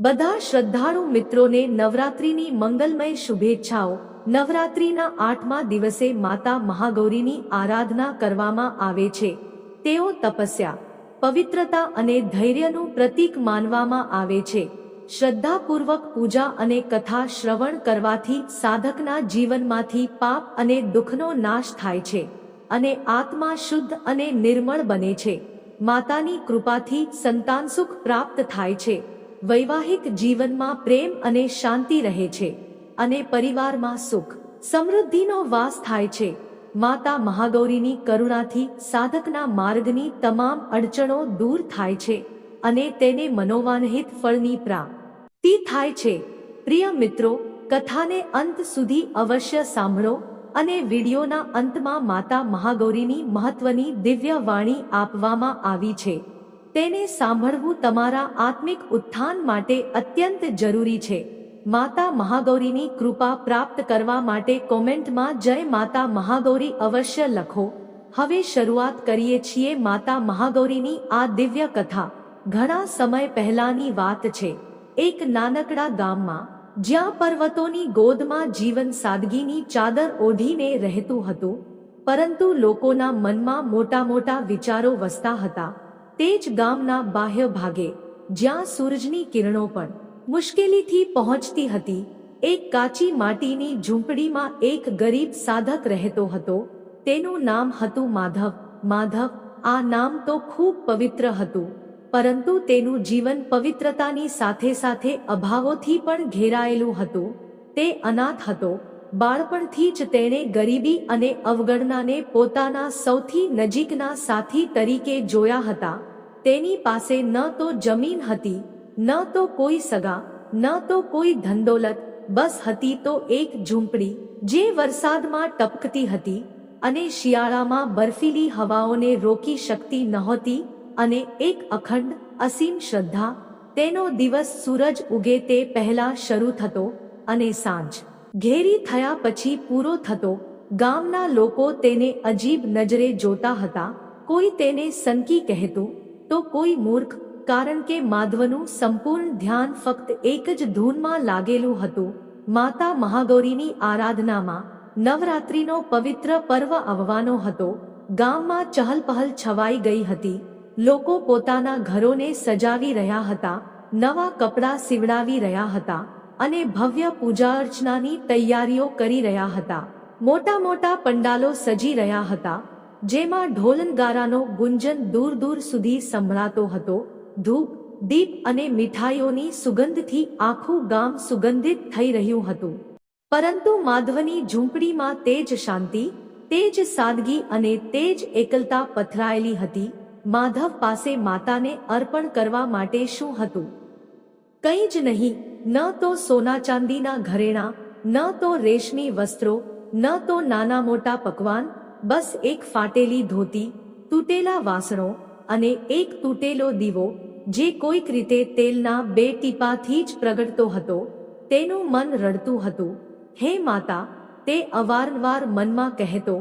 બધા શ્રદ્ધાળુ મિત્રોને નવરાત્રિની મંગલમય શુભેચ્છાઓ. નવરાત્રિના આઠમા દિવસે માતા મહાગૌરીની આરાધના કરવામાં આવે છે. તેઓ તપસ્યા, પવિત્રતા અને ધૈર્યનું પ્રતીક માનવામાં આવે છે. શ્રદ્ધાપૂર્વક પૂજા અને કથા શ્રવણ કરવાથી સાધકના જીવનમાંથી પાપ અને દુઃખનો નાશ થાય છે અને આત્મા શુદ્ધ અને નિર્મળ બને છે. માતાની કૃપાથી સંતાન સુખ પ્રાપ્ત થાય છે. વૈવાહિક જીવનમાં પ્રેમ અને શાંતિ રહે છે અને પરિવારમાં સુખ, સમૃદ્ધિનો વાસ થાય છે. માતા મહાગૌરીની કરુણાથી સાધકના માર્ગની તમામ અડચણો દૂર થાય છે અને તેને મનોવાનહિત ફળની પ્રાપ્તિ થાય છે. પ્રિય મિત્રો, કથાને અંત સુધી અવશ્ય સાંભળો અને વિડીયોના અંતમાં માતા મહાગૌરીની મહત્વની દિવ્ય વાણી આપવામાં આવી છે. તેને સાંભળવું તમારા આત્મિક ઉત્થાન માટે અત્યંત જરૂરી છે. માતા મહાગૌરીની કૃપા પ્રાપ્ત કરવા માટે કોમેન્ટમાં જય માતા મહાગૌરી અવશ્ય લખો. હવે શરૂઆત કરીએ છીએ માતા મહાગૌરીની આ દિવ્ય કથા. ઘણા સમય પહેલાની વાત છે. એક નાનકડા ગામમાં, જ્યાં પર્વતોની ગોદમાં જીવન સાદગીની ચાદર ઓઢીને રહેતું હતું, પરંતુ લોકોના મનમાં મોટા મોટા વિચારો વસતા હતા. તે જ ગામના બાહ્ય ભાગે, જ્યાં સૂરજની કિરણો પણ મુશ્કેલીથી પહોંચતી હતી, એક કાચી માટીની ઝૂંપડીમાં એક ગરીબ સાધક રહેતો હતો, તેનું નામ હતું માધવ માધવ, આ નામ તો ખૂબ પવિત્ર હતું, પરંતુ તેનું જીવન પવિત્રતાની સાથે સાથે અભાવોથી પણ ઘેરાયેલું હતું, તે અનાથ હતો, બાળપણથી જ તેણે ગરીબી અને અવગણનાને પોતાના સૌથી નજીકના સાથી તરીકે જોયા હતા તેની પાસે ન તો જમીન હતી, ન તો કોઈ સગા, ન તો કોઈ ધંદોલત બસ હતી તો એક ઝૂંપડી, જે વરસાદમાં ટપકતી હતી અને શિયાળામાં બર્ફીલી હવાઓને રોકી શકતી નહોતી અને એક અખંડ, અસીમ શ્રદ્ધા, તેનો દિવસ સૂરજ ઉગે તે પહેલા શરૂ થતો અને સાંજ, ઘેરી થયા પછી પૂરો થતો, ગામના લોકો તેને અજીબ નજરે જોતા હતા, કોઈ તેને સનકી કહેતું તો કોઈ મૂર્ખ, કારણ કે માધવનું સંપૂર્ણ ધ્યાન ફક્ત એક જ ધૂનમાં લાગેલું હતું, માતા મહાગૌરીની આરાધનામાં નવરાત્રિનો પવિત્ર પર્વ આવવાનો હતો, ગામમાં ચહલપહલ છવાઈ ગઈ હતી, લોકો પોતાના ઘરોને સજાવી રહ્યા હતા, નવા કપડાં સીવડાવી રહ્યા હતા, અને ભવ્ય પૂજા અર્ચનાની તૈયારીઓ કરી રહ્યા હતા, મોટા મોટા પંડાલો સજી રહ્યા હતા જેમાં ઢોલનગારાનો ગુંજન દૂર દૂર સુધી સંભળાતો હતો. ધૂપ, દીપ અને મીઠાઈઓની સુગંધથી આખું ગામ સુગંધિત થઈ રહ્યું હતું. પરંતુ માધવની ઝૂંપડીમાં તે જ શાંતિ તે જ સાદગી અને તે જ એકલતા પથરાયેલી હતી. માધવ પાસે માતાને અર્પણ કરવા માટે શું હતું? કંઈ જ નહીં, ન તો સોના ચાંદીના ઘરેણાં, ન તો રેશમી વસ્ત્રો, ન તો નાના મોટા પકવાન બસ એક ફાટેલી ધોતી, તૂટેલા વાસણો અને એક તૂટેલો દીવો જે કોઈક રીતે તેલના બે ટીપાથી જ પ્રગટતો હતો. તેનું મન રડતું હતું. હે માતા, તે અવારનવાર મનમાં કહેતો,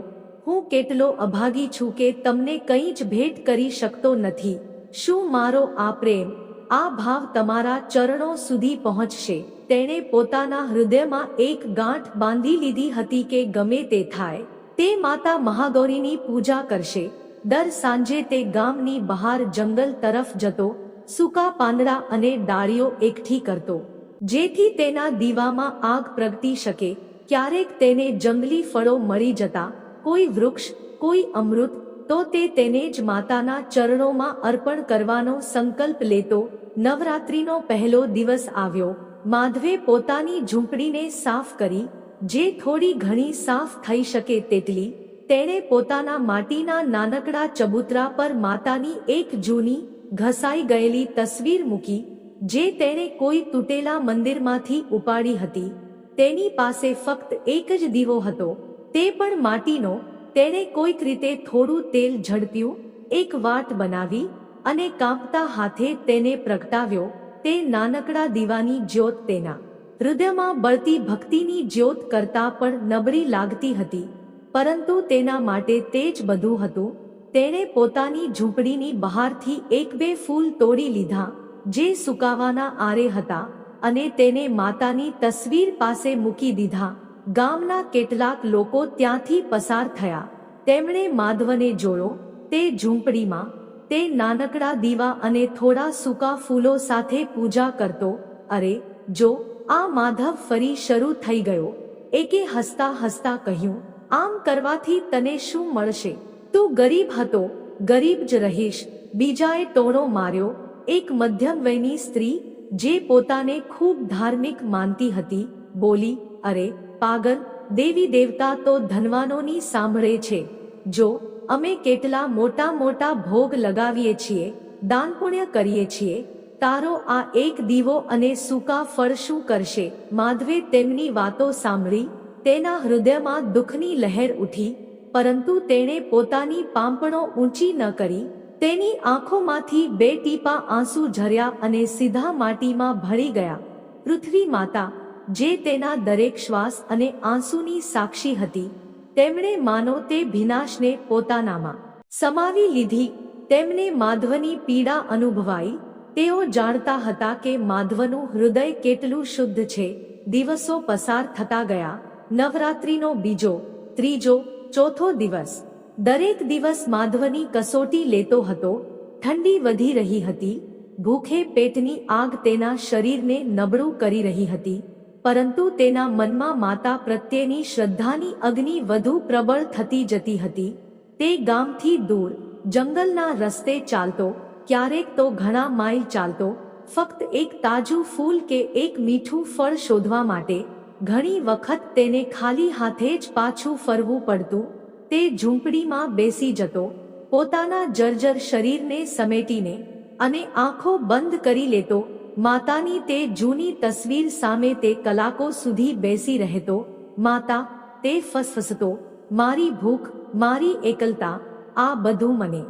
હું કેટલો અભાગી છું કે તમને કંઈ જ ભેટ કરી શકતો નથી. શું મારો આ પ્રેમ, આ ભાવ તમારા ચરણો સુધી પહોંચશે? તેણે પોતાના હૃદયમાં એક ગાંઠ બાંધી લીધી હતી કે ગમે તે થાય. તે માતા મહાગૌરીની પૂજા કરશે. દર સાંજે તે ગામની બહાર જંગલ તરફ જતો, સૂકા પાંદડા અને ડાળીઓ એકઠી કરતો. જેથી તેના દીવામાં આગ પ્રગટી શકે, ક્યારેક તેને જંગલી ફળો મળી જતા, કોઈ વૃક્ષ, કોઈ અમૃત, તો તે તેને જ માતાના ચરણોમાં અર્પણ કરવાનો સંકલ્પ લેતો. નવરાત્રિનો પહેલો દિવસ આવ્યો. માધવે પોતાની ઝૂંપડીને સાફ કરી જે થોડી ઘણી સાફ થઈ શકે તેટલી, તેણે પોતાના માટીના નાનકડા ચબૂતરા પર માતાની એક જૂની, ઘસાઈ ગયેલી તસવીર મૂકી, જે તેણે કોઈ તૂટેલા મંદિરમાંથી ઉપાડી હતી. તેની પાસે ફક્ત એક જ દીવો હતો. તે પણ માટીનો, તેણે કોઈક રીતે થોડું તેલ ઝડપ્યું, એક વાટ બનાવી, અને કાંપતા હાથે તેને પ્રગટાવ્યો, તે નાનકડા દીવાની જ્યોત તેના. હૃદયમાં બળતી ભક્તિની જ્યોત કરતા પણ નબળી લાગતી હતી. પરંતુ તેના માટે તે જ બધું હતું. તેણે પોતાની ઝૂંપડીની બહારથી એક બે ફૂલ તોડી લીધા, જે સુકાવાના આરે હતા, અને તેને માતાની તસવીર પાસે મૂકી દીધા. ગામના કેટલાક લોકો ત્યાંથી પસાર થયા. તેમણે માધવને જોયો, તે ઝૂંપડીમાં, તે નાનકડા દીવા અને થોડા સૂકા ફૂલો સાથે પૂજા કરતો. અરે, જો આ માધવ ફરી શરૂ થઈ ગયો. એકે હસતા હસતા કહ્યું, આમ કરવાથી તને શું મળશે? તું ગરીબ હતો, ગરીબ જ રહીશ. બીજાએ ટોણો માર્યો. એક મધ્યમ વયની સ્ત્રી, જે પોતાને ખૂબ ધાર્મિક માનતી હતી, બોલી, અરે, પાગલ, દેવી દેવતા તો ધનવાનોની સાંભળે છે. જો, અમે કેટલા મોટા મોટા ભોગ લગાવીએ છીએ, દાન પુણ્ય કરીએ છીએ તારો આ એક દીવો અને સૂકા ફળ શું કરશે? માધવે તેમની વાતો સાંભળી, તેના હૃદયમાં દુઃખની લહેર ઉઠી, પરંતુ તેણે પોતાની પાંપણો ઊંચી ન કરી, તેની આંખોમાંથી બે ટીપા આંસુ ઝર્યા અને સીધા માટીમાં ભળી ગયા. પૃથ્વી માતા, જે તેના દરેક શ્વાસ અને આંસુની સાક્ષી હતી, તેમણે માનો તે ભીનાશને પોતાનામાં સમાવી લીધી, તેમને માધવની પીડા અનુભવાઈ તેઓ જાણતા હતા કે માધવનું હૃદય કેટલું શુદ્ધ છે. દિવસો પસાર થતા ગયા. નવરાત્રિનો બીજો, ત્રીજો, ચોથો દિવસ. દરેક દિવસ માધવની કસોટી લેતો હતો. ઠંડી વધી રહી હતી. ભૂખે પેટની આગ તેના શરીરને નબળું કરી રહી હતી. પરંતુ તેના મનમાં માતા પ્રત્યેની શ્રદ્ધાની અગ્નિ વધુ પ્રબળ થતી જતી હતી. તે ગામથી દૂર, જંગલના રસ્તે ચાલતો ક્યારેક તો ઘણા માઇલ ચાલતો, ફક્ત એક તાજું ફૂલ કે એક મીઠું ફળ શોધવા માટે, ઘણી વખત તેને ખાલી હાથે જ પાછું ફરવું પડતું, તે ઝૂંપડીમાં બેસી જતો, પોતાના જર્જર શરીરને સમેટીને, અને આંખો બંધ કરી લેતો, માતાની તે જૂની તસવીર સામે તે કલાકો સુધી બેસી રહેતો, માતા, તે ફસફસતો, મારી ભૂખ, મારી એકલતા, આ બધું મને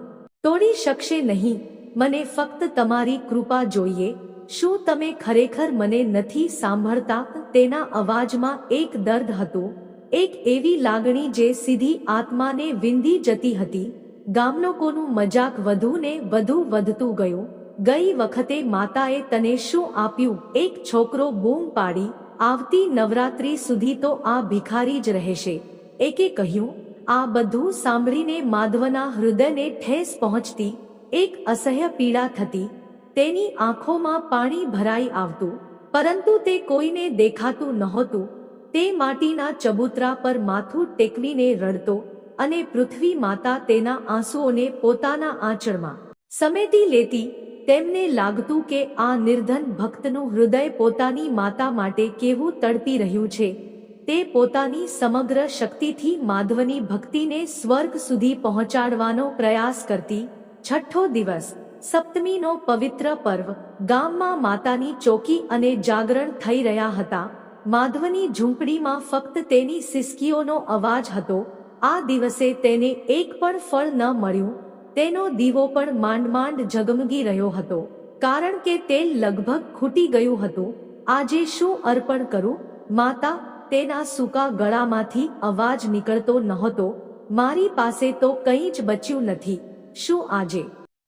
તોડી શકશે નહીં. મને ફક્ત તમારી કૃપા જોઈએ. શું તમે ખરેખર મને નથી સાંભળતા? તેના અવાજમાં એક દર્દ હતો. એક એવી લાગણી જે સીધી આત્માને વિંધી જતી હતી. ગામલોકોનું મજાક વધુ ને વધુ વધતું ગયું. ગઈ વખતે માતાએ તને શું આપ્યું? એક છોકરો બૂમ પાડી. આવતી નવરાત્રી સુધી તો આ ભિખારી જ રહેશે. એકે કહ્યું, આ બધું સાંભળીને માધવના હૃદયને ઠેસ પહોંચતી એક અસહ્ય પીડા થતી, તેની આંખોમાં પાણી ભરાઈ આવતું, પરંતુ તે કોઈને દેખાતું નહોતું, તે માટીના ચબૂતરા પર માથું ટેકવીને રડતો અને પૃથ્વી માતા તેના આંસુઓને પોતાના આંચળમાં સમેટી લેતી, તેમને લાગતું કે આ નિર્ધન ભક્તનું હૃદય પોતાની માતા માટે કેવું તડપી રહ્યું છે, તે પોતાની સમગ્ર શક્તિથી માધવની ભક્તિને સ્વર્ગ સુધી પહોંચાડવાનો પ્રયાસ કરતી છઠ્ઠો દિવસ, સપ્તમીનો પવિત્ર પર્વ, ગામમાં માતાની ચોકી અને જાગરણ થઈ રહ્યા હતા. માધવની ઝૂંપડીમાં ફક્ત તેની સિસકીઓનો અવાજ હતો. આ દિવસે તેને એક પણ ફળ ન મળ્યું. તેનો દીવો પણ માંડ માંડ ઝગમગી રહ્યો હતો. કારણ કે તેલ લગભગ ખૂટી ગયું હતું. આજે શું અર્પણ કરું? માતા, તેના સૂકા ગળામાંથી અવાજ નીકળતો નહોતો. મારી પાસે તો કંઈ જ બચ્યું નથી. શું આજે?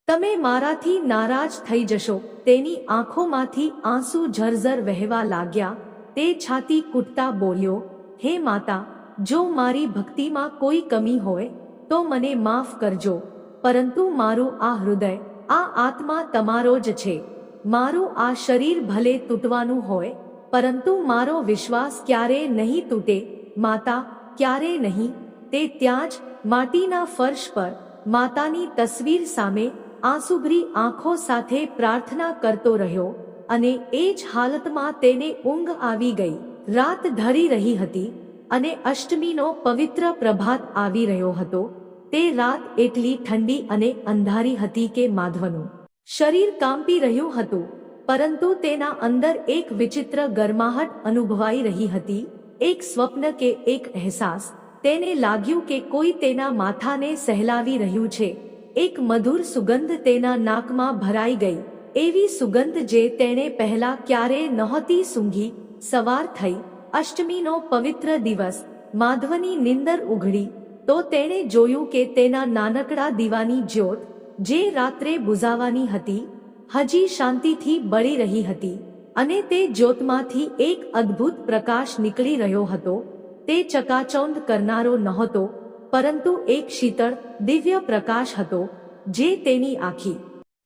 તમે મારાથી નારાજ થઈ જશો. તેની આંખોમાંથી આંસુ ઝરઝર વહેવા લાગ્યા. તે છાતી કૂટતા બોલ્યો, હે માતા, જો મારી ભક્તિમાં કોઈ કમી હોય, તો મને માફ કરજો. પરંતુ મારું આ હૃદય, આ આત્મા તમારો જ છે. મારું આ શરીર ભલે તૂટવાનું હોય, પરંતુ મારો વિશ્વાસ ક્યારે નહીં તૂટે? માતા, ક્યારે નહીં? તે ત્યાં જ માટીના ફર્શ પર માતાની તસવીર સામે આંસુભરી આંખો સાથે પ્રાર્થના કરતો રહ્યો અને એ જ હાલતમાં તેને ઊંઘ આવી ગઈ. રાત ધરી રહી હતી અને અષ્ટમીનો પવિત્ર પ્રભાત આવી રહ્યો હતો. તે રાત એટલી ઠંડી અને અંધારી હતી કે માધવનું શરીર કાંપી રહ્યું હતું, પરંતુ તેના અંદર એક વિચિત્ર ગરમાહટ અનુભવાઈ રહી હતી, એક સ્વપ્ન કે એક અહેસાસ તેને લાગ્યું કે કોઈ તેના માથાને સહેલાવી રહ્યું છે. એક મધુર સુગંધ તેના નાકમાં ભરાઈ ગઈ. એવી સુગંધ જે તેણે પહેલા ક્યારેય નહોતી સૂંઘી, સવાર થઈ. અષ્ટમીનો પવિત્ર દિવસ. માધવની નિંદર ઉઘડી. તો તેણે જોયું કે તેના નાનકડા દીવાની જ્યોત, જે રાત્રે બુઝાવાની હતી, હજી શાંતિથી બળી રહી હતી. અને તે જ્યોતમાંથી એક અદ્ભુત પ્રકાશ નીકળી રહ્યો હતો. તે ચકાચોંધ કરનારો નહોતો, પરંતુ એક શીતળ, દિવ્ય પ્રકાશ હતો, જે તેની આખી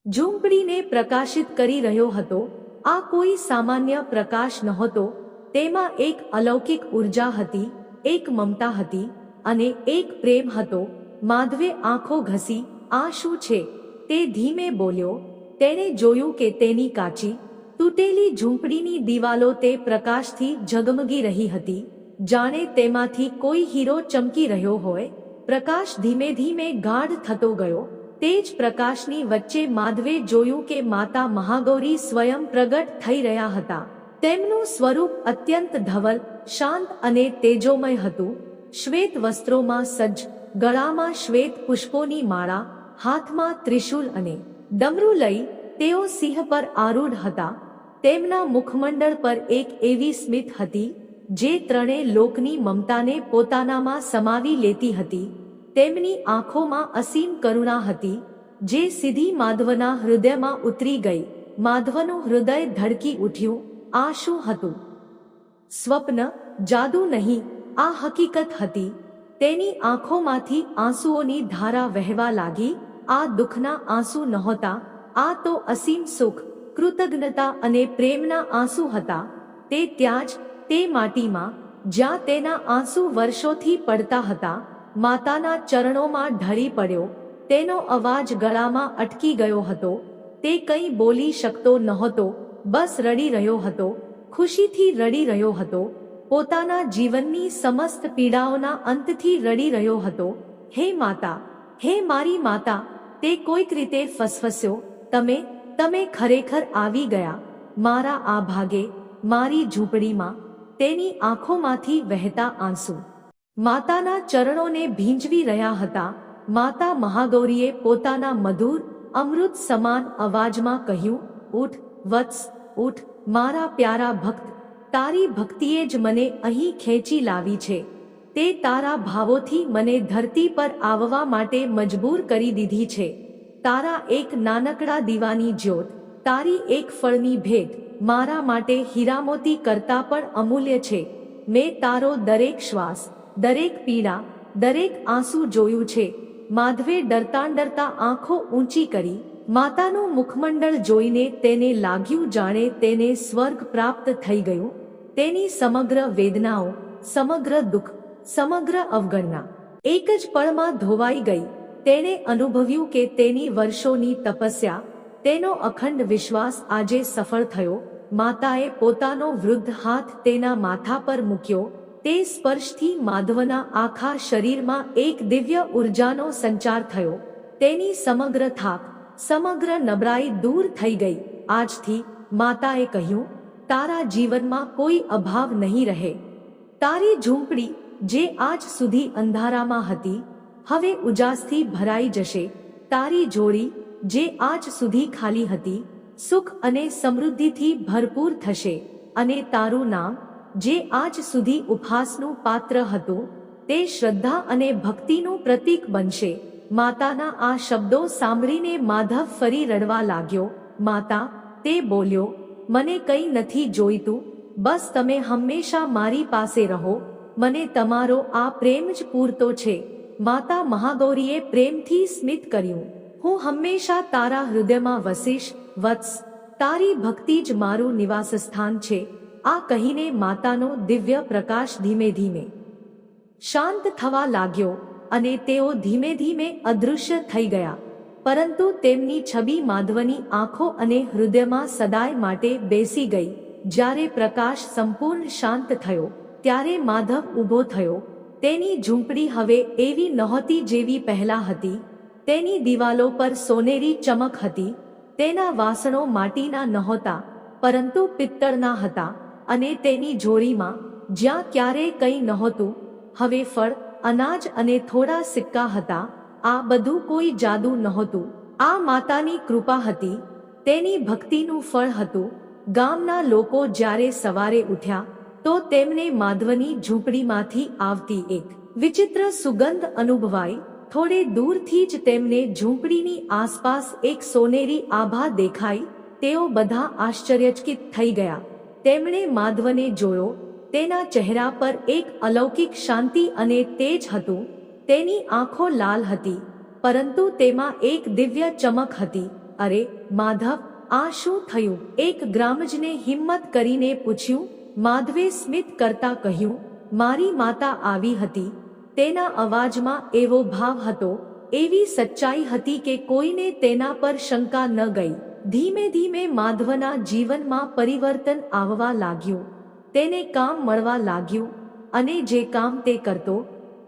ઝૂંપડીને પ્રકાશિત કરી રહ્યો હતો. આ કોઈ સામાન્ય પ્રકાશ નહોતો, તેમાં એક અલૌકિક ઊર્જા હતી, એક મમતા હતી, અને એક પ્રેમ હતો. માધવે આંખો ઘસી, આ શું છે? તે ધીમે બોલ્યો, તેણે જોયું કે તેની કાચી, તૂટેલી ઝૂંપડીની દિવાલો તે પ્રકાશથી ઝગમગી રહી હતી. જાણે તેમાંથી કોઈ હીરો ચમકી રહ્યો હોય, પ્રકાશ ધીમે ધીમે ગાઢ થતો ગયો, તે જ પ્રકાશની વચ્ચે માધવે જોયું કે માતા મહાગૌરી સ્વયં પ્રગટ થઈ રહ્યા હતા. તેમનું સ્વરૂપ અત્યંત ધવલ, શાંત અને તેજોમય હતું. શ્વેત વસ્ત્રોમાં સજ્જ, ગળામાં શ્વેત પુષ્પોની માળા, હાથમાં ત્રિશૂલ અને ડમરું લઈ તેઓ સિંહ પર આરૂઢ હતા. તેમના મુખમંડળ પર એક એવી સ્મિત હતી જે ત્રણે લોકની મમતાને પોતાનામાં સમાવી લેતી હતી, તેમની આંખોમાં અસીમ કરુણા હતી, જે સીધી માધવના હૃદયમાં ઉતરી ગઈ. માધવનું હૃદય ધડકી ઉઠ્યું આ શું હતું. સ્વપ્ન જાદુ નહીં, આ હકીકત હતી. તેની આંખોમાંથી આંસુઓની ધારા વહેવા લાગી, આ દુઃખના આંસુ નહોતા, આ તો અસીમ સુખ, કૃતજ્ઞતા અને પ્રેમના આંસુ હતા. તે ત્યાં જ તે માટીમાં, જ્યાં તેના આંસુ વર્ષોથી પડતા હતા, માતાના ચરણોમાં ઢળી પડ્યો, તેનો અવાજ ગળામાં અટકી ગયો હતો, તે કંઈ બોલી શકતો નહોતો, બસ રડી રહ્યો હતો, ખુશીથી રડી રહ્યો હતો, પોતાના જીવનની સમસ્ત પીડાઓના અંતથી રડી રહ્યો હતો, હે માતા, હે મારી માતા, તે કોઈક રીતે ફસફસ્યો, તમે તમે ખરેખર આવી ગયા, મારા આ ભાગે, મારી ઝૂંપડીમાં તેની આંખોમાંથી વહેતા આંસુ. માતાના ચરણોને ભીંજવી રહ્યા હતા, માતા મહાગૌરીએ પોતાના મધુર, અમૃત સમાન અવાજમાં કહ્યું, ઉઠ, વત્સ, ઉઠ, મારા પ્યારા ભક્ત, તારી ભક્તિએ જ મને અહીં ખેંચી લાવી છે. તે તારા ભાવોથી મને ધરતી પર આવવા માટે મજબૂર કરી દીધી છે. તારા એક નાનકડા દીવાની જ્યોત, તારી એક ફળની ભેટ મારા માટે હીરામોતી કરતા પણ અમૂલ્ય છે. મેં તારો દરેક શ્વાસ, દરેક પીડા, દરેક આંસુ જોયું છે. માધવે ડરતા ડરતા આંખો ઊંચી કરી, માતાનું મુખમંડળ જોઈને તેને લાગ્યું જાણે તેને સ્વર્ગ પ્રાપ્ત થઈ ગયું. તેની સમગ્ર વેદનાઓ, સમગ્ર દુઃખ, સમગ્ર અવગણના, એક જ પળમાં ધોવાઈ ગઈ. તેણે અનુભવ્યું કે તેની વર્ષોની તપસ્યા તેનો અખંડ વિશ્વાસ આજે સફળ થયો. માતાએ પોતાનો વૃદ્ધ હાથ તેના માથા પર મૂક્યો. તે સ્પર્શથી માધવના આખા શરીરમાં એક દિવ્ય ઉર્જાનો સંચાર થયો. તેની સમગ્ર થાક, સમગ્ર નબળાઈ દૂર થઈ ગઈ. આજથી માતાએ કહ્યું, તારા જીવનમાં કોઈ અભાવ નહીં રહે. તારી ઝૂંપડી જે આજ સુધી અંધારામાં હતી, હવે ઉજાસથી ભરાઈ જશે. તારી જોડી જે આજ સુધી ખાલી હતી, સુખ અને સમૃદ્ધિથી ભરપૂર થશે. અને તારું નામ, જે આજ સુધી ઉપહાસનું પાત્ર હતું, તે શ્રદ્ધા અને ભક્તિનું પ્રતીક બનશે. માતાના આ શબ્દો સાંભળીને માધવ ફરી રડવા લાગ્યો. માતા, તે બોલ્યો, મને કંઈ નથી જોઈતું. બસ તમે હંમેશા મારી પાસે રહો. મને તમારો આ પ્રેમ જ પૂરતો છે. માતા મહાગૌરીએ પ્રેમથી સ્મિત કર્યું. હું હંમેશા તારા હૃદયમાં વસીશ, વત્સ. તારી ભક્તિ જ મારું નિવાસસ્થાન છે. આ કહીને માતાનો દિવ્ય પ્રકાશ ધીમે ધીમે શાંત થવા લાગ્યો અને તેઓ ધીમે ધીમે અદૃશ્ય થઈ ગયા. પરંતુ તેમની છબી માધવની આંખો અને હૃદયમાં સદાય માટે બેસી ગઈ. જ્યારે પ્રકાશ સંપૂર્ણ શાંત થયો, ત્યારે માધવ ઊભો થયો. તેની ઝૂંપડી હવે એવી નહોતી જેવી પહેલા હતી. તેની દિવાલો પર સોનેરી ચમક હતી, તેના વાસણો માટીના નહોતા, પરંતુ પિત્તળના હતા, અને તેની જોડીમાં જ્યાં ક્યારેય કંઈ નહોતું, હવે ફળ, અનાજ અને થોડા સિક્કા હતા, આ બધું કોઈ જાદુ નહોતું. આ માતાની કૃપા હતી, તેની ભક્તિનું ફળ હતું. ગામના લોકો જ્યારે સવારે ઉઠ્યા, તો તેમને માધવની ઝૂંપડીમાંથી આવતી એક વિચિત્ર સુગંધ અનુભવાઈ થોડે દૂરથી જ તેમને ઝૂંપડીની આસપાસ એક સોનેરી આભા દેખાઈ, તેઓ બધા આશ્ચર્યચકિત થઈ ગયા. તેમણે માધવને જોયો, તેના ચહેરા પર એક અલૌકિક શાંતિ અને તેજ હતું, તેની આંખો લાલ હતી, પરંતુ તેમાં એક દિવ્ય ચમક હતી. અરે, માધવ, આ શું થયું? એક ગ્રામજને હિંમત કરીને પૂછ્યું. માધવે સ્મિત કરતા કહ્યું, મારી માતા આવી હતી. તેના અવાજમાં એવો ભાવ હતો, એવી સચ્ચાઈ હતી કે કોઈને તેના પર શંકા ન ગઈ. ધીમે ધીમે માધવના જીવનમાં પરિવર્તન આવવા લાગ્યું. તેને કામ મળવા લાગ્યું, અને જે કામ તે કરતો,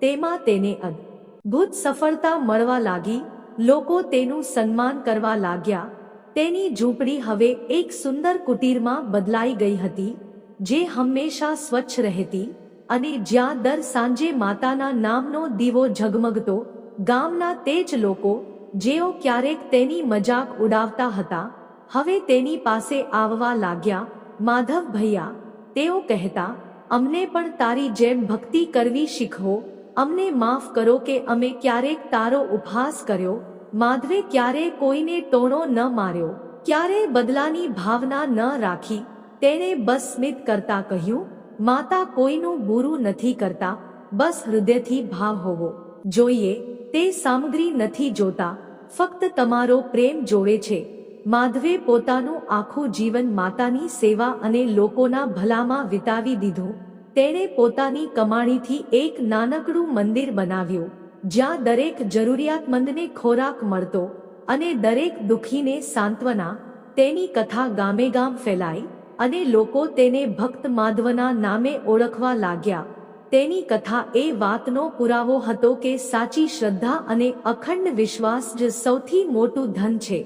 તેમાં તેને અદભુત સફળતા મળવા લાગી. લોકો તેનું સન્માન કરવા લાગ્યા. તેની ઝૂંપડી હવે એક સુંદર કુટીરમાં બદલાઈ ગઈ હતી, જે હંમેશા સ્વચ્છ રહેતી અને જ્યાં દર સાંજે માતાના નામનો દીવો ઝગમગતો, ગામના તે જ લોકો, જેઓ ક્યારેક તેની મજાક ઉડાવતા હતા, હવે તેની પાસે આવવા લાગ્યા, માધવ ભૈયા, તેઓ કહેતા, અમને પણ તારી જેમ ભક્તિ કરવી શીખવો, અમને માફ કરો કે અમે ક્યારેક તારો ઉપહાસ કર્યો, માધવે ક્યારે કોઈને ટોણો ન માર્યો, ક્યારે બદલાની ભાવના ન રાખી, તેણે બસ સ્મિત કરતા કહ્યું માતા કોઈનું બુરું નથી કરતા, બસ હૃદયથી ભાવ હોવો. જોઈએ, તે સામગ્રી નથી જોતા, ફક્ત તમારો પ્રેમ જોવે છે. માધવે પોતાનું આખું જીવન માતાની સેવા અને લોકોના ભલામાં વિતાવી દીધું. તેણે પોતાની કમાણીથી એક નાનકડું મંદિર બનાવ્યું, જ્યાં દરેક જરૂરિયાતમંદને ખોરાક મળતો અને દરેક દુખીને સાંત્વના, તેની કથા ગામે ગામ ફેલાઈ. અને લોકો તેને ભક્ત માધવના નામે ઓળખવા લાગ્યા. તેની કથા એ વાતનો પુરાવો હતો કે સાચી શ્રદ્ધા અને અખંડ વિશ્વાસ જ સૌથી મોટું ધન છે.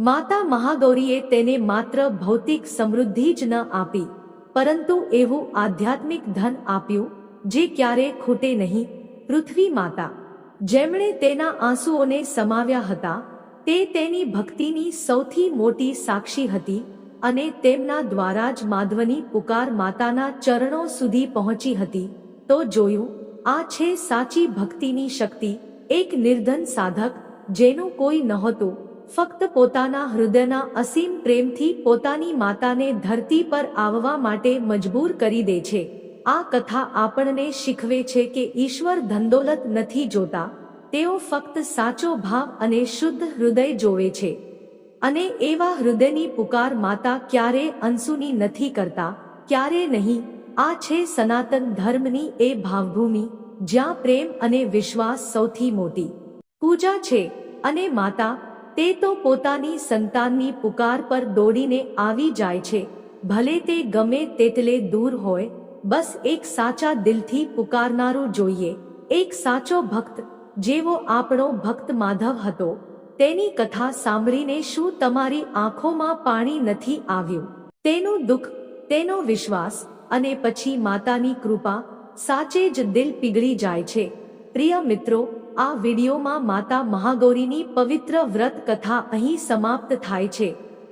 માતા મહાગૌરીએ તેને માત્ર ભૌતિક સમૃદ્ધિ જ ન આપી, પરંતુ એવું આધ્યાત્મિક ધન આપ્યું, જે ક્યારે ખૂટે નહીં. પૃથ્વી માતા, જેમણે તેના આંસુઓને સમાવ્યા હતા, તે તેની ભક્તિની સૌથી મોટી સાક્ષી હતી. અને તેમના દ્વારા જ માધવની પુકાર માતાના ચરણો સુધી પહોંચી હતી. તો જોયું, આ છે સાચી ભક્તિની શક્તિ, એક નિર્ધન સાધક, જેનું કોઈ નહોતું, ફક્ત પોતાના હૃદયના અસીમ પ્રેમથી પોતાની માતાને ધરતી પર આવવા માટે મજબૂર કરી દે છે. આ કથા આપણને શીખવે છે કે ઈશ્વર ધંદોલત નથી જોતા, તેઓ ફક્ત સાચો ભાવ અને શુદ્ધ હૃદય જોવે છે. અને એવા હૃદયની પુકાર માતા ક્યારે અંશુની નથી કરતા, ક્યારે નહીં, આ છે સનાતન ધર્મની એ ભાવભૂમિ, જ્યાં પ્રેમ અને વિશ્વાસ સૌથી મોટી પૂજા છે, અને માતા, તે તો પોતાની સંતાનની પુકાર પર દોડીને આવી જાય છે, ભલે તે ગમે તેટલે દૂર હોય, બસ એક સાચા દિલથી પુકારનારું જોઈએ, એક સાચો ભક્ત, જેવો આપણો ભક્ત માધવ હતો. તેની કથા સાંભળીને શું તમારી આંખોમાં પાણી નથી આવ્યું? તેનું દુઃખ, તેનો વિશ્વાસ અને પછી માતાની કૃપા સાચે જ દિલ પીગળી જાય છે. પ્રિય મિત્રો, આ વિડીયોમાં માતા મહાગૌરીની પવિત્ર વ્રત કથા અહીં સમાપ્ત થાય છે.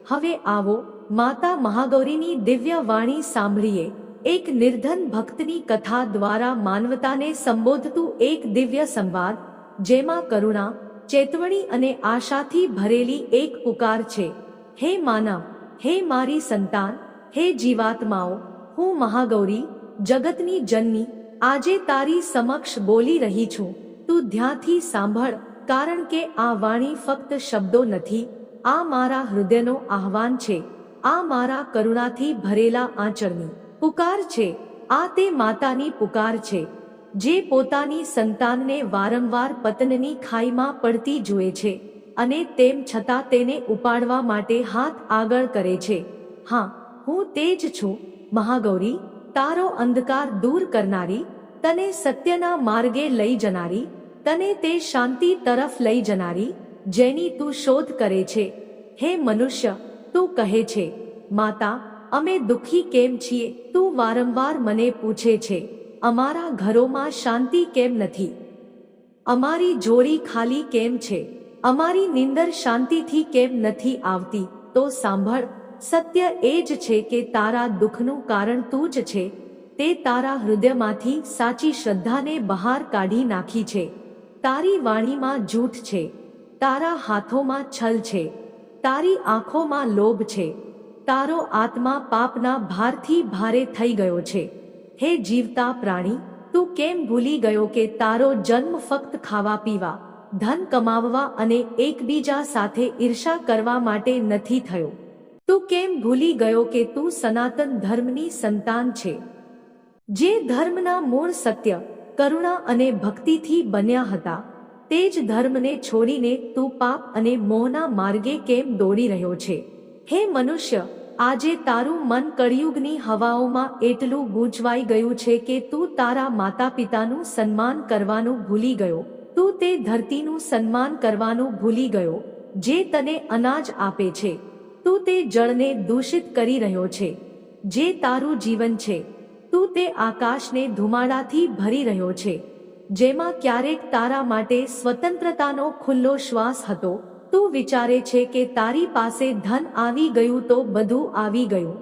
હવે આવો માતા મહાગૌરીની દિવ્ય વાણી સાંભળીએ. એક નિર્ધન ભક્તની કથા દ્વારા માનવતાને સંબોધતું એક દિવ્ય સંવાદ, જેમાં કરુણા ચેતવણી અને આશાથી ભરેલી એક પુકાર છે. હે માનવ, હે મારી સંતાન, હે જીવાત્માઓ, હું મહાગૌરી, જગતની જનની, આજે તારી સમક્ષ બોલી રહી છું. તું ધ્યાનથી સાંભળ, કારણ કે આ વાણી ફક્ત શબ્દો નથી, આ મારા હૃદયનો આહવાન છે. આ મારા કરુણાથી ભરેલા આંચળની પુકાર છે. આ તે માતાની પુકાર છે. જે પોતાની સંતાનને વારંવાર પતનની ખાઈમાં પડતી જુએ છે અને તેમ છતાં તેને ઉપાડવા માટે હાથ આગળ કરે છે. હા, હું તે જ છું, મહાગૌરી, તારો અંધકાર દૂર કરનારી, તને સત્યના માર્ગે લઈ જનારી, તને તે શાંતિ તરફ લઈ જનારી, જેની તું શોધ કરે છે. હે મનુષ્ય, તું કહે છે, માતા, અમે દુઃખી કેમ છીએ? તું વારંવાર મને પૂછે છે. અમારા ઘરોમાં શાંતિ કેમ નથી? અમારી જોડી ખાલી કેમ છે? અમારી નિંદર શાંતિથી કેમ નથી આવતી? તો સાંભળ, સત્ય એ જ છે કે તારા દુઃખનું કારણ તું જ છે. તે તારા હૃદયમાંથી સાચી શ્રદ્ધાને બહાર કાઢી નાખી છે. તારી વાણીમાં જૂઠ છે. તારા હાથોમાં છલ છે. તારી આંખોમાં લોભ છે. તારો આત્મા પાપના ભારથી ભારે થઈ ગયો છે. હે જીવતા પ્રાણી, તું કેમ ભૂલી ગયો કે તારો જન્મ ફક્ત ખાવા પીવા, ધન કમાવવા અને એકબીજા સાથે ઈર્ષા કરવા માટે નથી થયો? તું કેમ ભૂલી ગયો કે તું સનાતન ધર્મની સંતાન છે? જે ધર્મના મૂળ સત્ય, કરુણા અને ભક્તિથી બન્યા હતા, તે જ ધર્મને છોડીને તું પાપ અને મોહના માર્ગે કેમ દોડી રહ્યો છે? હે મનુષ્ય આજે તારું મન કળિયુગની હવાઓમાં એટલું ગૂંચવાઈ ગયું છે કે તું તારા માતા પિતાનું સન્માન કરવાનું ભૂલી ગયો. તું તે ધરતીનું સન્માન કરવાનું ભૂલી ગયો, જે તને અનાજ આપે છે. તું તે જળને દૂષિત કરી રહ્યો છે, જે તારું જીવન છે. તું તે આકાશને ધુમાડાથી ભરી રહ્યો છે, જેમાં ક્યારેક તારા માટે સ્વતંત્રતાનો ખુલ્લો શ્વાસ હતો. તું વિચારે છે કે તારી પાસે ધન આવી ગયું તો બધું આવી ગયું.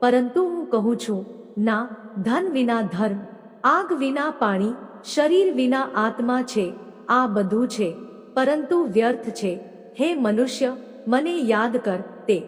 પરંતુ હું કહું છું, ના, ધન વિના ધર્મ, આગ વિના પાણી, શરીર વિના આત્મા છે, આ બધું છે, પરંતુ વ્યર્થ છે. હે મનુષ્ય, મને યાદ કર તે.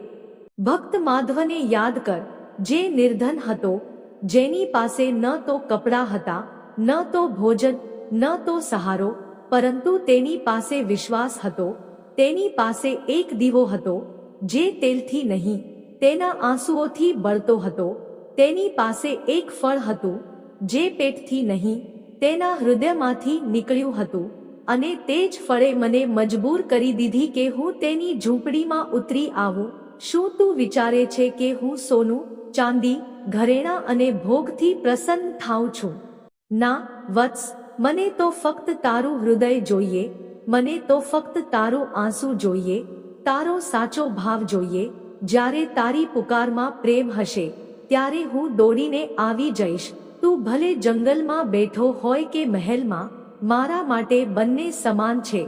ભક્ત માધવને યાદ કર, જે નિર્ધન હતો, જેની પાસે ન તો કપડાં હતા, ન તો ભોજન, ન તો સહારો, પરંતુ તેની પાસે વિશ્વાસ હતો તેની પાસે એક દીવો હતો, જે તેલથી નહીં, તેના આંસુઓથી બળતો હતો. તેની પાસે એક ફળ હતું, જે પેટથી નહીં, તેના હૃદયમાંથી નીકળ્યું હતું. અને તે જ ફળે મને મજબૂર કરી દીધી કે હું તેની ઝૂંપડીમાં ઉતરી આવું. શું તું વિચારે છે કે હું સોનું, ચાંદી, ઘરેણા અને ભોગથી પ્રસન્ન થાઉં છું? ના, વત્સ, મને તો ફક્ત તારું હૃદય જોઈએ. મને તો ફક્ત તારું આંસુ જોઈએ, તારો સાચો ભાવ જોઈએ, જ્યારે તારી પુકારમાં પ્રેમ હશે, ત્યારે હું દોડીને આવી જઈશ. તું ભલે જંગલમાં બેઠો હોય કે મહેલમાં, મારા માટે બંને સમાન છે.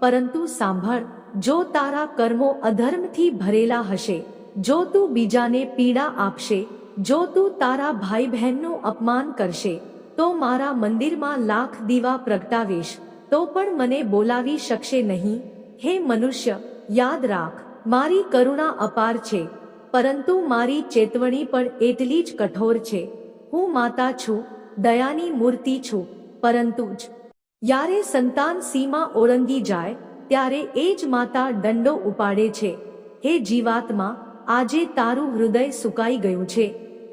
પરંતુ સાંભળ, જો તારા કર્મો અધર્મથી ભરેલા હશે, જો તું બીજાને પીડા આપશે, જો તું તારા ભાઈ બહેનનું અપમાન કરશે, તો મારા મંદિરમાં લાખ દીવા પ્રગટાવીશ. તો પણ મને બોલાવી શકશે નહીં? હે મનુષ્ય, યાદ રાખ, મારી કરુણા અપાર છે, પરંતુ મારી ચેતવણી પણ એટલી જ કઠોર છે. હું માતા છું, દયાની મૂર્તિ છું, પરંતુ જ યારે સંતાન સીમા ઓળંગી જાય, ત્યારે એ જ માતા દંડો ઉપાડે છે. હે જીવાત્મા, આજે તારું હૃદય સુકાઈ ગયું છે.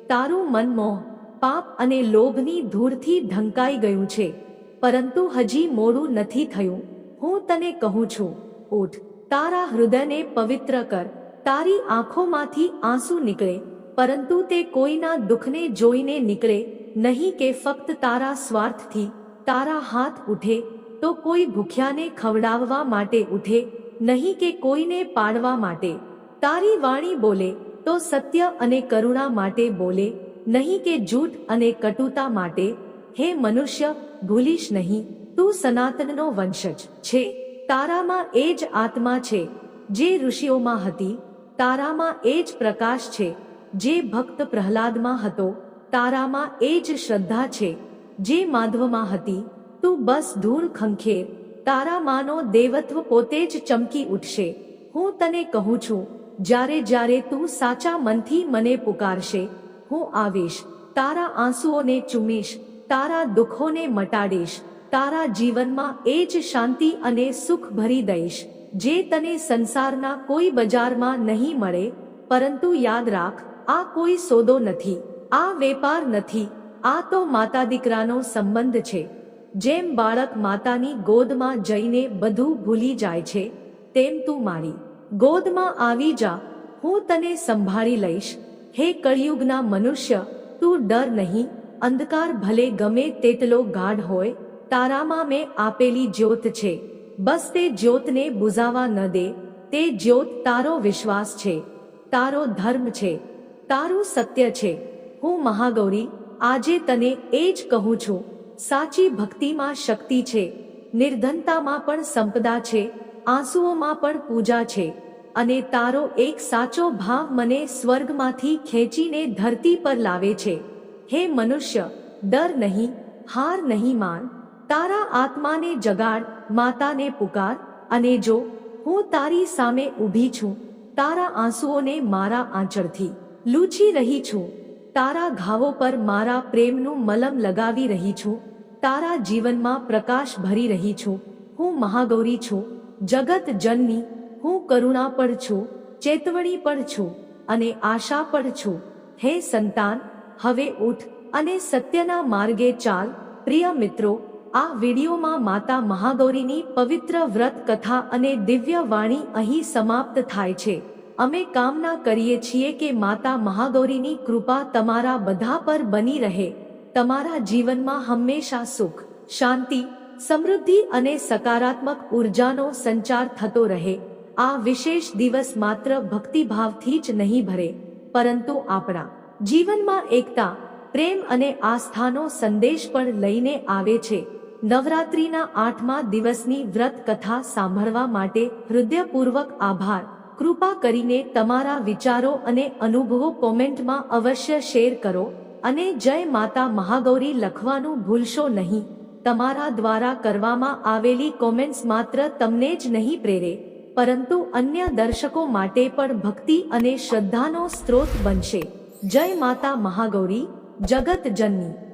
તારું મન મોહ પાપ અને લોભની ધૂળથી ઢંકાઈ ગયું છે. પરંતુ હજી મોડું નથી થયું. હું તને કહું છું, ઉઠ. તારા હૃદયને પવિત્ર કર. તારી આંખોમાંથી આંસુ નીકળે, પરંતુ તે કોઈના દુઃખને જોઈને નીકળે નહીં કે ફક્ત તારા સ્વાર્થથી. તારા હાથ ઉઠે, તો કોઈ ભૂખ્યાને ખવડાવવા માટે ઉઠે, નહીં કે કોઈને પાડવા માટે. તારી વાણી બોલે, તો સત્ય અને કરુણા માટે બોલે, નહીં કે જૂઠ અને કટુતા માટે. હે મનુષ્ય, ભૂલીશ નહીં. તું સનાતનનો વંશજ છે. તારામાં એ જ આત્મા છે, જે ઋષિઓમાં હતી. તારામાં એ જ પ્રકાશ છે, જે ભક્ત પ્રહલાદમાં હતો. તારામાં એ જ શ્રદ્ધા છે, જે માધવમાં હતી. તું બસ ધૂળ ખંખેર. તારામાંનો દેવત્વ પોતે જ ચમકી ઉઠશે. હું તને કહું છું, જ્યારે જ્યારે તું સાચા મનથી મને પુકારશે, હું આવીશ. તારા આંસુઓને ચૂમીશ. તારા દુઃખોને મટાડીશ, તારા જીવનમાં એ જ શાંતિ અને સુખ ભરી દઈશ, જે તને સંસારના કોઈ બજારમાં નહીં મળે, પરંતુ યાદ રાખ, આ કોઈ સોદો નથી, આ વેપાર નથી, આ તો માતા દીકરાનો સંબંધ છે. જેમ બાળક માતાની ગોદમાં જઈને બધું ભૂલી જાય છે, તેમ તું મારી ગોદમાં આવી જા, હું તને સંભાળી લઈશ. હે કળિયુગના મનુષ્ય, તું ડર નહીં અંધકાર ભલે ગમે તેટલો ગાઢ હોય, તારામાં મેં આપેલી જ્યોત છે. બસ તે જ્યોતને બુઝાવા ન દે, તે જ્યોત તારો વિશ્વાસ છે. તારો ધર્મ છે. તારું સત્ય છે. હું મહાગૌરી, આજે તને એ જ કહું છું. સાચી ભક્તિમાં શક્તિ છે. નિર્ધનતામાં પણ સંપદા છે. આંસુઓમાં પણ પૂજા છે. અને તારો એક સાચો ભાવ મને સ્વર્ગમાંથી ખેંચીને ધરતી પર લાવે છે. હે મનુષ્ય, ડર નહીં, હાર નહીં માન. તારા આત્માને જગાડ, માતાને પુકાર. અને જો હું તારી સામે ઊભી છું, તારા આંસુઓને મારા આંચળથી લૂછી રહી છું. તારા ઘાવો પર મારા પ્રેમનું મલમ લગાવી રહી છું. તારા જીવનમાં પ્રકાશ ભરી રહી છું. હું મહાગૌરી છું. જગત જનની હું કરુણા પર છું. ચેતવણી પર છું. અને આશા પર છું. હે સંતાન હવે ઉઠ અને સત્યના માર્ગે ચાલ. પ્રિય મિત્રો, આ વિડીયોમાં માતા મહાગૌરીની પવિત્ર વ્રત કથા અને દિવ્ય વાણી અહીં સમાપ્ત થાય છે. અમે કામના કરીએ છીએ કે માતા મહાગૌરીની કૃપા તમારા બધા પર બની રહે. તમારા જીવનમાં હંમેશા સુખ, શાંતિ, સમૃદ્ધિ અને સકારાત્મક ઉર્જાનો સંચાર થતો રહે. આ વિશેષ દિવસ માત્ર ભક્તિભાવથી જ નહીં ભરે, પરંતુ આપણા જીવનમાં એકતા, પ્રેમ અને આસ્થાનો સંદેશ પણ લઈને આવે છે. નવરાત્રિના આઠમા દિવસની વ્રત કથા સાંભળવા માટે હૃદયપૂર્વક આભાર. કૃપા કરીને તમારા વિચારો અને અનુભવો કોમેન્ટમાં અવશ્ય શેર કરો અને જય માતા મહાગૌરી લખવાનું ભૂલશો નહીં. તમારા દ્વારા કરવામાં આવેલી કોમેન્ટ્સ માત્ર તમને જ નહીં પ્રેરે, પરંતુ અન્ય દર્શકો માટે પણ ભક્તિ અને શ્રદ્ધાનો સ્ત્રોત બનશે. જય માતા મહાગૌરી જગત જનની.